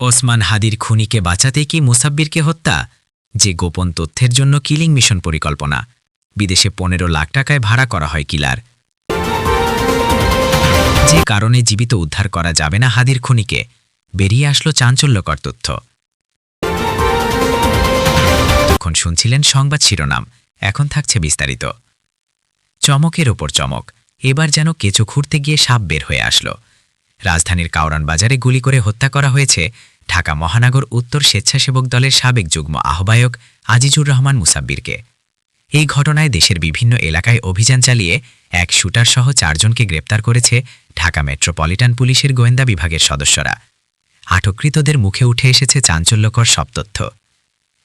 ওসমান হাদির খুনিকে বাঁচাতে কি মুসাব্বিরকে হত্যা? যে গোপন তথ্যের জন্য কিলিং মিশন পরিকল্পনা। বিদেশে পনেরো লাখ টাকায় ভাড়া করা হয় কিলার। যে কারণে জীবিত উদ্ধার করা যাবে না হাদির খুনিকে। বেরিয়ে আসলো চাঞ্চল্যকর তথ্য। তখন শুনছিলেন সংবাদ শিরোনাম। এখন থাকছে বিস্তারিত। চমকের ওপর চমক। এবার যেন কেঁচো খুঁড়তে গিয়ে সাপ বের হয়ে আসলো। রাজধানীর কাউরান বাজারে গুলি করে হত্যা করা হয়েছে ঢাকা মহানগর উত্তর স্বেচ্ছাসেবক দলের সাবেক যুগ্ম আহ্বায়ক আজিজুর রহমান মুসাব্বিরকে। এই ঘটনায় দেশের বিভিন্ন এলাকায় অভিযান চালিয়ে এক শুটার সহ চারজনকে গ্রেপ্তার করেছে ঢাকা মেট্রোপলিটন পুলিশের গোয়েন্দা বিভাগের সদস্যরা। আটককৃতদের মুখে উঠে এসেছে চাঞ্চল্যকর সব তথ্য।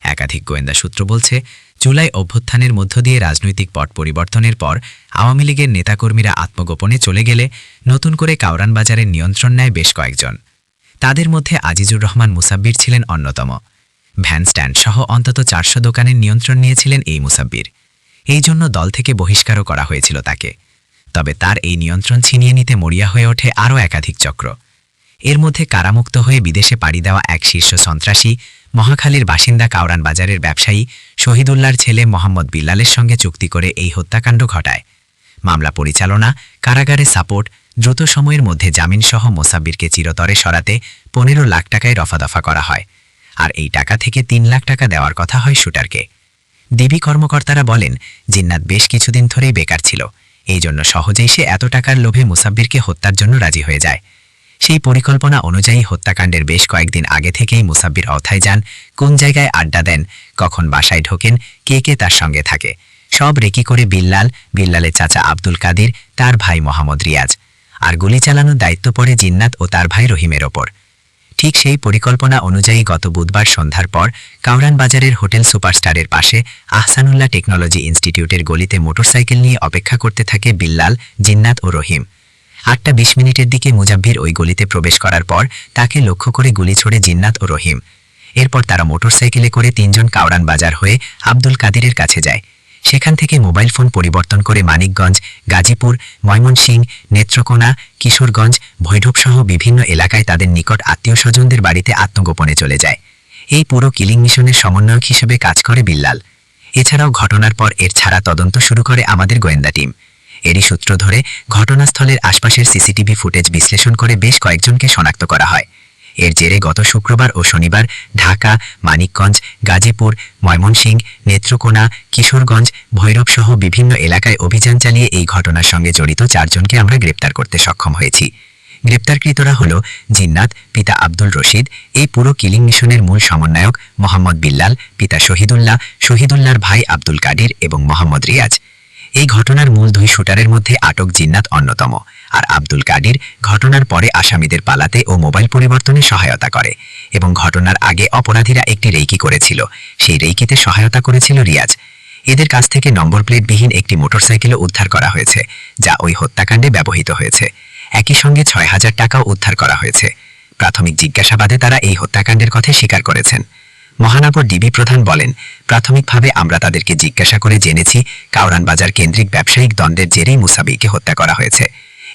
একাধিক গোয়েন্দা সূত্র বলছে, জুলাই অভ্যুত্থানের মধ্য দিয়ে রাজনৈতিক পট পরিবর্তনের পর আওয়ামী লীগের নেতাকর্মীরা আত্মগোপনে চলে গেলে নতুন করে কাউরান বাজারের নিয়ন্ত্রণ নেয় বেশ কয়েকজন। তাদের মধ্যে আজিজুর রহমান মুসাব্বির ছিলেন অন্যতম। ভ্যান স্ট্যান্ড সহ অন্তত চারশো দোকানের নিয়ন্ত্রণ নিয়েছিলেন এই মুসাব্বির। এই জন্য দল থেকে বহিষ্কারও করা হয়েছিল তাকে। তবে তার এই নিয়ন্ত্রণ ছিনিয়ে নিতে মরিয়া হয়ে ওঠে আরও একাধিক চক্র। এর মধ্যে কারামুক্ত হয়ে বিদেশে পাড়ি দেওয়া এক শীর্ষ সন্ত্রাসী মহাখালীর বাসিন্দা কাউরান বাজারের ব্যবসায়ী শহীদুল্লার ছেলে মোহাম্মদ বিল্লালের সঙ্গে চুক্তি করে এই হত্যাকাণ্ড ঘটায়। মামলা পরিচালনা, কারাগারে সাপোর্ট, দ্রুত সময়ের মধ্যে জামিনসহ মোসাব্বিরকে চিরতরে সরাতে পনেরো লাখ টাকায় রফাদফা করা হয়। আর এই টাকা থেকে তিন লাখ টাকা দেওয়ার কথা হয় শুটারকে। ডিবি কর্মকর্তারা বলেন, জিন্নাত বেশ কিছুদিন ধরেই বেকার ছিল। এই জন্য সহজেই সে এত টাকার লোভে মুসাব্বিরকে হত্যার জন্য রাজি হয়ে যায়। সেই পরিকল্পনা অনুযায়ী হত্যাকাণ্ডের বেশ কয়েকদিন আগে থেকেই মুসাব্বির অথায় যান, কোন জায়গায় আড্ডা দেন, কখন বাসায় ঢোকেন, কে কে তার সঙ্গে থাকে। সব রেকি করে বিল্লাল, বিল্লালের চাচা আব্দুল কাদির, তার ভাই মোহাম্মদ রিয়াজ। আর গুলি চালানোর দায়িত্ব পড়ে জিন্নাত ও তার ভাই রহিমের ওপর। ঠিক সেই পরিকল্পনা অনুযায়ী গত বুধবার সন্ধ্যার পর কাউরান বাজারের হোটেল সুপারস্টারের পাশে আহসানুল্লাহ টেকনোলজি ইনস্টিটিউটের গলিতে মোটরসাইকেল নিয়ে অপেক্ষা করতে থাকে বিল্লাল, জিন্নাত ও রহিম। আটটা বিশ মিনিটের দিকে মুজাব্বির ওই গলিতে প্রবেশ করার পর তাকে লক্ষ্য করে গুলি ছোড়ে জিন্নাত ও রহিম। এরপর তারা মোটরসাইকেলে করে তিনজন কাউরান বাজার হয়ে আব্দুল কাদিরের কাছে যায়। সেখান থেকে মোবাইল ফোন পরিবর্তন করে মানিকগঞ্জ, গাজীপুর ময়মনসিংহ নেত্রকোনা, কিশোরগঞ্জ ভৈরবসহ বিভিন্ন এলাকায় তাদের নিকট আত্মীয় স্বজনদের বাড়িতে আত্মগোপনে চলে যায়। এই পুরো কিলিং মিশনের সমন্বয়ক হিসেবে কাজ করে বিল্লাল। এছাড়াও ঘটনার পর এর ছাড়া তদন্ত শুরু করে আমাদের গোয়েন্দা টিম। এরই সূত্র ধরে ঘটনাস্থলের আশপাশের সিসিটিভি ফুটেজ বিশ্লেষণ করে বেশ কয়েকজনকে শনাক্ত করা হয়। এর জেরে গত শুক্রবার ও শনিবার ঢাকা, মানিকগঞ্জ, গাজীপুর, ময়মনসিংহ, নেত্রকোনা, কিশোরগঞ্জ, ভৈরবসহ বিভিন্ন এলাকায় অভিযান চালিয়ে এই ঘটনার সঙ্গে জড়িত চারজনকে আমরা গ্রেপ্তার করতে সক্ষম হয়েছি। গ্রেপ্তারকৃতরা হল জিন্নাত, পিতা আব্দুল রশিদ, এই পুরো কিলিং মিশনের মূল সমন্বয়ক মোহাম্মদ বিল্লাল, পিতা শহীদুল্লাহ, শহীদুল্লাহর ভাই আব্দুল কাদির এবং মোহাম্মদ রিয়াজ। এই ঘটনার মূল দুই শুটারের মধ্যে আটক জিন্নাত অন্যতম। আর আব্দুল কাদির ঘটনার পরে আসামিদের পালাতে ও মোবাইল পরিবর্তনে সহায়তা করে এবং ঘটনার আগে অপরাধীরা একটি রেইকি করেছিল। সেই রেইকিতে সহায়তা করেছিল রিয়াজ। এদের কাছ থেকে নম্বর প্লেটবিহীন একটি মোটরসাইকেলও উদ্ধার করা হয়েছে, যা ওই হত্যাকাণ্ডে ব্যবহৃত হয়েছে। একই সঙ্গে ছয় হাজার টাকাও উদ্ধার করা হয়েছে। প্রাথমিক জিজ্ঞাসাবাদে তারা এই হত্যাকাণ্ডের কথা স্বীকার করেছেন। মহানগর ডিবি প্রধান বলেন, প্রাথমিকভাবে আমরা তাদেরকে জিজ্ঞাসা করে জেনেছি কাউরান বাজার কেন্দ্রিক ব্যবসায়িক দ্বন্দ্বের জেরেই মুসাবিকে হত্যা করা হয়েছে।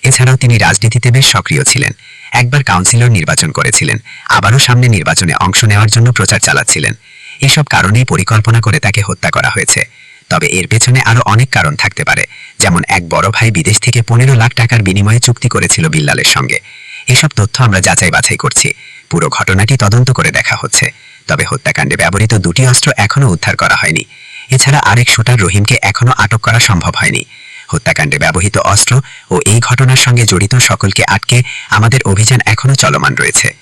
এছাড়াও তিনি রাজনীতিতে বেশ সক্রিয় ছিলেন। একবার কাউন্সিলর নির্বাচন করেছিলেন, আবারও সামনে নির্বাচনে অংশ নেওয়ার জন্য প্রচার চালাচ্ছিলেন। এসব কারণেই পরিকল্পনা করে তাকে হত্যা করা হয়েছে। তবে এর পেছনে আরও অনেক কারণ থাকতে পারে, যেমন এক বড় ভাই বিদেশ থেকে পনেরো লাখ টাকার বিনিময়ে চুক্তি করেছিল বিল্লালের সঙ্গে। এসব তথ্য আমরা যাচাই বাছাই করছি। পুরো ঘটনাটি তদন্ত করে দেখা হচ্ছে। তবে হত্যাকাণ্ডে ব্যবহৃত দুটি অস্ত্র এখনও উদ্ধার করা হয়নি। এছাড়া আরেক শুটার রহিমকে এখনও আটক করা সম্ভব হয়নি। হত্যাকাণ্ডে ব্যবহৃত অস্ত্র ও এই ঘটনার সঙ্গে জড়িত সকলকে আটকে আমাদের অভিযান এখনও চলমান রয়েছে।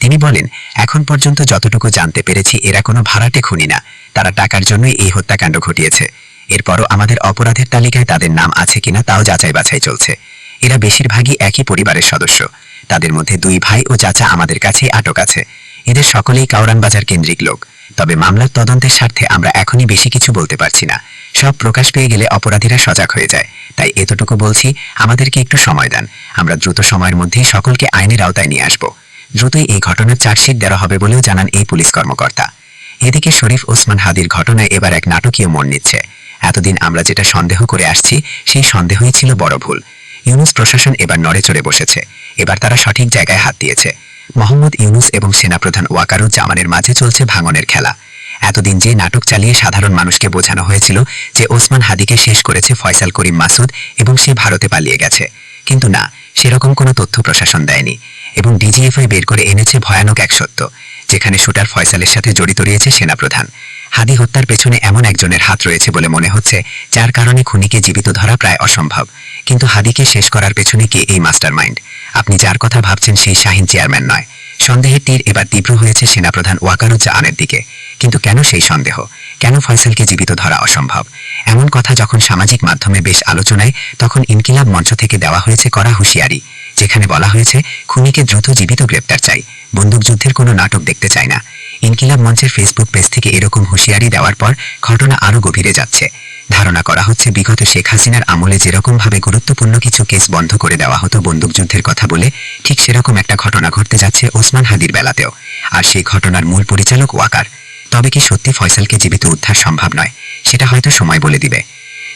তিনি বলেন, এখন পর্যন্ত যতটুকু জানতে পেরেছি, এরা কোনো ভাড়াটে খুনি না। তারা টাকার জন্যই এই হত্যাকাণ্ড ঘটিয়েছে। এরপরও আমাদের অপরাধের তালিকায় তাদের নাম আছে কিনা তাও যাচাই বাছাই চলছে। এরা বেশিরভাগই একই পরিবারের সদস্য। তাদের মধ্যে দুই ভাই ও চাচা আমাদের কাছেই আটক আছে। এদের সকলেই কাউরান বাজার কেন্দ্রিক লোক। তবে মামলার তদন্তের স্বার্থে আমরা এখনই বেশি কিছু বলতে পারছি না। সব প্রকাশ পেয়ে গেলে অপরাধীরা সজাগ হয়ে যায়। তাই এতটুকু বলছি, আমাদেরকে একটু সময় দেন। আমরা দ্রুত সময়ের মধ্যেই সকলকে আইনের আওতায় নিয়ে আসব। দ্রুতই এই ঘটনার চার্জশিট দেওয়া হবে বলেও জানান এই পুলিশ কর্মকর্তা। এদিকে শরীফ ওসমান হাদির ঘটনায় এবার এক নাটকীয় মন নিচ্ছে। এতদিন আমরা যেটা সন্দেহ করে আসছি, সেই সন্দেহই ছিল বড় ভুল। ইউনুস প্রশাসন এবার নড়ে চড়ে বসেছে। এবার তারা সঠিক জায়গায় হাত দিয়েছে। মোহাম্মদ ইউনুস এবং সেনাপ্রধান ওয়াকারুজ্জামানের মাঝে চলছে ভাঙনের খেলা। এতদিন যে নাটক চালিয়ে সাধারণ মানুষকে বোঝানো হয়েছিল যে ওসমান হাদিকে শেষ করেছে ফয়সাল করিম মাসুদ এবং সে ভারতে পালিয়ে গেছে। কিন্তু না, সেরকম কোনো তথ্য প্রশাসন দেয়নি এবং ডিজিএফআই বের করে এনেছে ভয়ানক এক সত্য। যেখানে শুটার ফয়সালের সাথে জড়িত রয়েছে সেনাপ্রধান। হাদি হত্যার পেছনে এমন একজনের হাত রয়েছে বলে মনে হচ্ছে, যার কারণে খুনিকে জীবিত ধরা প্রায় অসম্ভব। কিন্তু হাদিকে শেষ করার পেছনে কে এই মাস্টারমাইন্ড? আপনি যার কথা ভাবছেন সেই শাহিন চেয়ারম্যান নয়। সন্দেহের তীর এবার তীব্র হয়েছে সেনাপ্রধান ওয়াকারুজ্জামানের দিকে। কিন্তু কেন সেই সন্দেহ? কেন ফয়সালকে জীবিত ধরা অসম্ভব? এমন কথা যখন সামাজিক মাধ্যমে বেশ আলোচনায়, তখন ইনকিলাব মঞ্চ থেকে দেওয়া হয়েছে কড়া হুঁশিয়ারি। যেখানে বলা হয়েছে, খুনিকে দ্রুত জীবিত গ্রেপ্তার চাই। বন্দুকযুদ্ধের কোনো নাটক দেখতে চায় না। ইনকিলাব মঞ্চের ফেসবুক পেজ থেকে এরকম হুঁশিয়ারি দেওয়ার পর ঘটনা আরও গভীরে যাচ্ছে। ধারণা করা হচ্ছে, বিগত শেখ হাসিনার আমলে যেরকমভাবে গুরুত্বপূর্ণ কিছু কেস বন্ধ করে দেওয়া হতো বন্দুকযুদ্ধের কথা বলে, ঠিক সেরকম একটা ঘটনা ঘটতে যাচ্ছে ওসমান হাদির বেলাতেও। আর সেই ঘটনার মূল পরিচালক ওয়াকার। তবে কি সত্যি ফয়সালকে জীবিত উদ্ধার সম্ভব নয়, সেটা হয়তো সময় বলে দিবে।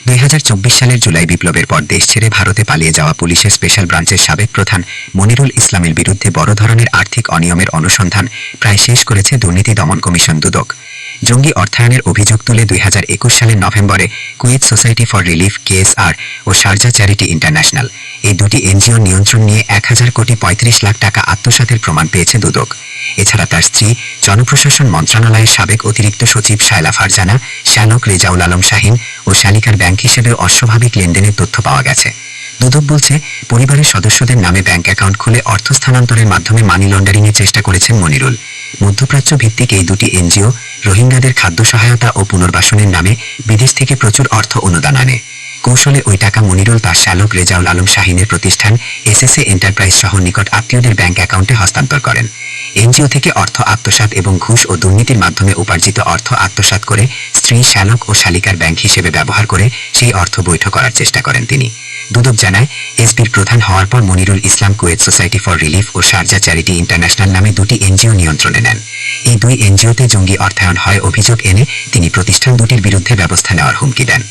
দুই হাজার চব্বিশ সালের জুলাই বিপ্লবের পর দেশ ছেড়ে ভারতে পালিয়ে যাওয়া পুলিশের স্পেশাল ব্রাঞ্চের সাবেক প্রধান মনিরুল ইসলামের বিরুদ্ধে বড় ধরনের আর্থিক অনিয়মের অনুসন্ধান প্রায় শেষ করেছে দুর্নীতি দমন কমিশন দুদক। জঙ্গি অর্থায়নের অভিযোগ তুলে দুই হাজার একুশ সালের নভেম্বরে Kuwait society for relief, KSR O Sharjah charity international. এই দুটি এনজিও নিয়ন্ত্রণ নিয়ে এক হাজার কোটি পঁয়ত্রিশ লাখ টাকা আত্মসাতের প্রমাণ পেয়েছে দুদক। এছাড়া তার স্ত্রী, জনপ্রশাসন মন্ত্রণালয়ের সাবেক অতিরিক্ত সচিব শায়লা ফারজানা, শ্যালক রেজাউল আলম শাহিন ও শালিকার ব্যাংক হিসেবে অস্বাভাবিক লেনদেনের তথ্য পাওয়া গেছে। দুদক বলছে, পরিবারের সদস্যদের নামে ব্যাংক অ্যাকাউন্ট খুলে অর্থ স্থানান্তরের মাধ্যমে মানি লন্ডারিংয়ের চেষ্টা করেছেন মনিরুল। মধ্যপ্রাচ্য ভিত্তিক এই দুটি এনজিও রোহিঙ্গাদের খাদ্য সহায়তা ও পুনর্বাসনের নামে বিদেশ থেকে প্রচুর অর্থ অনুদান আনে। কৌশলে ওই টাকা মনিরুল তার শ্যালক রেজাউল আলম শাহিনের প্রতিষ্ঠান এসএসএ এন্টারপ্রাইজ সহ নিকট আত্মীয়দের ব্যাংক অ্যাকাউন্টে হস্তান্তর করেন। এনজিও থেকে অর্থ আত্মসাৎ এবং ঘুষ ও দুর্নীতির মাধ্যমে উপার্জিত অর্থ আত্মসাৎ করে স্ত্রী শ্যালক ও শালিকার ব্যাংক হিসেবে ব্যবহার করে সেই অর্থ বৈধ করার চেষ্টা করেন তিনি। দুদক জানায় এসবির প্রধান হওয়ার পর Monirul Islam Kuwait society for relief O Sharjah charity international নামে দুটি এনজিও নিয়ন্ত্রণে নেন। এই দুই এনজিওতে জঙ্গি অর্থায়ন হয় অভিযোগ এনে তিনি প্রতিষ্ঠান দুটির বিরুদ্ধে ব্যবস্থা নেওয়ার হুমকি দেন।